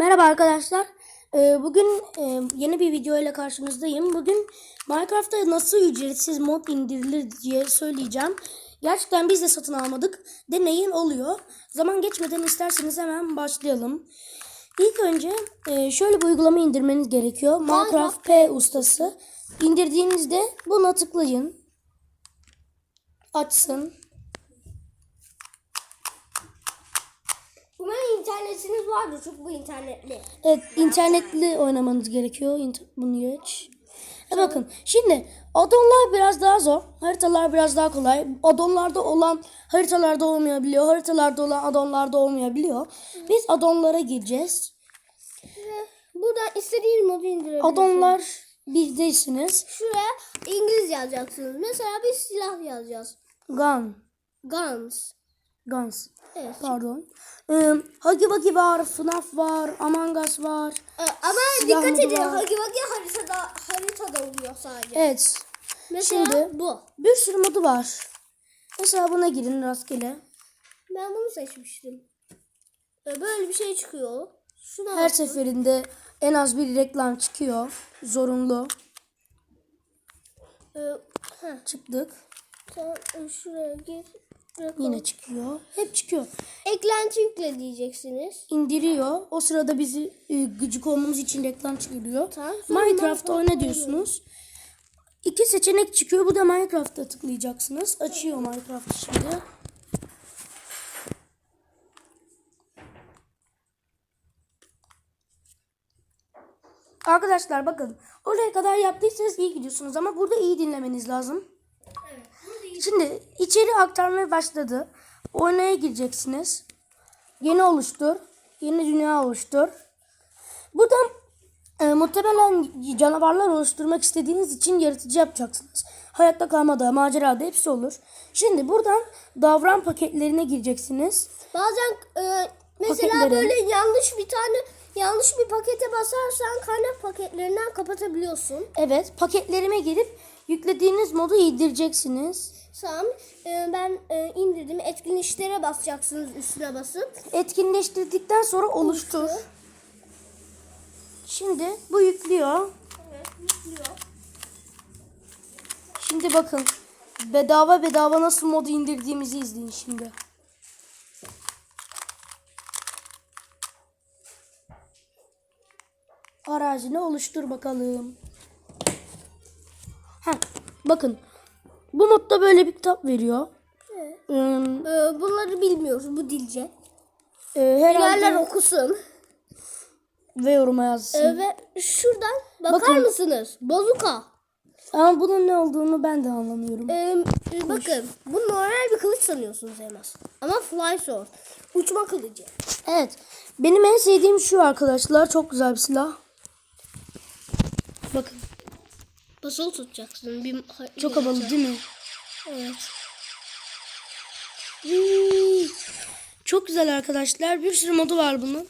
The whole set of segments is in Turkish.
Merhaba arkadaşlar. Ee, bugün e, yeni bir video ile karşınızdayım. Bugün Minecraft'ta nasıl ücretsiz mod indirilir diye söyleyeceğim. Gerçekten biz de satın almadık. Deneyin oluyor. Zaman geçmeden isterseniz hemen başlayalım. İlk önce e, şöyle bir uygulama indirmeniz gerekiyor. Minecraft P ustası. İndirdiğinizde buna tıklayın. Açsın. İnternetiniz vardır çok bu internetli. Evet internetli oynamanız gerekiyor. İnter- bunu geç. E bakın şimdi addonlar biraz daha zor. Haritalar biraz daha kolay. Addonlarda olan haritalarda olmayabiliyor. Haritalarda olan addonlarda olmayabiliyor. Biz addonlara gireceğiz. Buradan istediğiniz modu indirebilirsiniz. Addonlar bizdesiniz. Şuraya İngiliz yazacaksınız. Mesela bir silah yazacağız. Gun. Guns. Guns. Evet. Pardon. Ee, Huggy Wuggy var. FNAF var. Among Us var. Ee, ama Silah dikkat edin. var. Hagi Vagi haritada, haritada oluyor sadece. Evet. Mesela Şimdi- bu. Bir sürü modu var. Mesela buna girin rastgele. Ben bunu seçmiştim. Ee, Böyle bir şey çıkıyor. Şuna Her bak. seferinde en az bir reklam çıkıyor. Zorunlu. Ee, heh, Çıktık. sen e, şuraya gir. Yine çıkıyor. Hep çıkıyor. Eklenti yükle diyeceksiniz. İndiriyor. O sırada bizi e, gıcık olmamız için reklam çıkarıyor. Tamam, Minecraft oyna diyorsunuz. İki seçenek çıkıyor. Bu da Minecraft'a tıklayacaksınız. Açıyor Minecraft şimdi. Arkadaşlar bakın. Oraya kadar yaptıysanız iyi gidiyorsunuz ama burada iyi dinlemeniz lazım. Şimdi içeri aktarmaya başladı. Oynaya gireceksiniz. Yeni oluştur. Yeni dünya oluştur. Buradan e, muhtemelen canavarlar oluşturmak istediğiniz için yaratıcı yapacaksınız. Hayatta kalmada, macerada hepsi olur. Şimdi buradan davran paketlerine gireceksiniz. Bazen e, mesela Paketleri. böyle yanlış bir tane yanlış bir pakete basarsan kaynak paketlerinden kapatabiliyorsun. Evet, paketlerime girip yüklediğiniz modu indireceksiniz. Tamam. e, ben e, indirdim. Etkinleştere basacaksınız üstüne basıp. Etkinleştirdikten sonra oluştur. Şimdi bu yüklüyor. Evet, yüklüyor. Şimdi bakın bedava bedava nasıl modu indirdiğimizi izleyin şimdi. Aracını oluştur bakalım. Heh, bakın bu modda böyle bir kitap veriyor. Evet. Ee, E, bunları bilmiyoruz bu dilce. e, herhalde Bilenler okusun. ve yoruma yazsın. E, ve şuradan bakar Bakın. mısınız? Bazuka. Ama bunun ne olduğunu ben de anlamıyorum. E, e, bakın bu normal bir kılıç sanıyorsunuz elmas. Ama fly sword. Uçma kılıcı. Evet. Benim en sevdiğim şu arkadaşlar. Çok güzel bir silah. Bakın. Basılı tutacaksın. Bir, Çok havalı değil mi? Evet. Hmm. Çok güzel arkadaşlar. Bir sürü modu var bunun.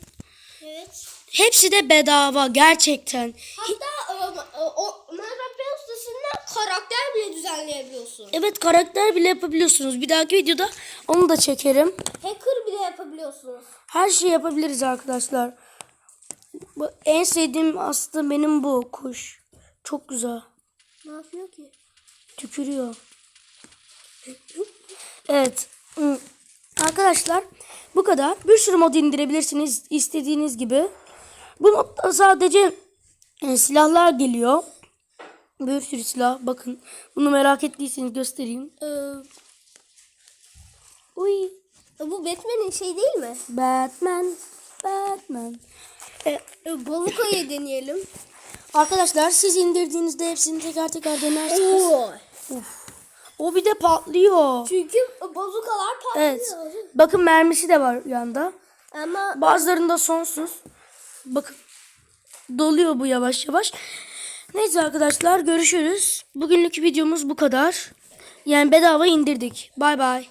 Evet. Hepsi de bedava gerçekten. Hatta e, o Minecraft Play ustasından karakter bile düzenleyebiliyorsun. Evet karakter bile yapabiliyorsunuz. Bir dahaki videoda onu da çekerim. Hacker bile yapabiliyorsunuz. Her şeyi yapabiliriz arkadaşlar. Bu en sevdiğim aslında benim bu kuş. Çok güzel. Ne yapıyor ki? Tükürüyor. Evet. Arkadaşlar bu kadar. Bir sürü mod indirebilirsiniz istediğiniz gibi. Bu modda sadece e, silahlar geliyor. Bir sürü silah. Bakın. Bunu merak ettiyseniz göstereyim. Ee, Uy. bu Batman'in şey değil mi? Batman. Batman. E, Bazukayı deneyelim. arkadaşlar siz indirdiğinizde hepsini teker teker denersiniz. Oo. O bir de patlıyor. Çünkü bazukalar patlıyor. Evet. Bakın mermisi de var yanda. Ama Bazılarında sonsuz. Bakın. Doluyor bu yavaş yavaş. Neyse arkadaşlar görüşürüz. Bugünlük videomuz bu kadar. Yani bedava indirdik. Bay bay.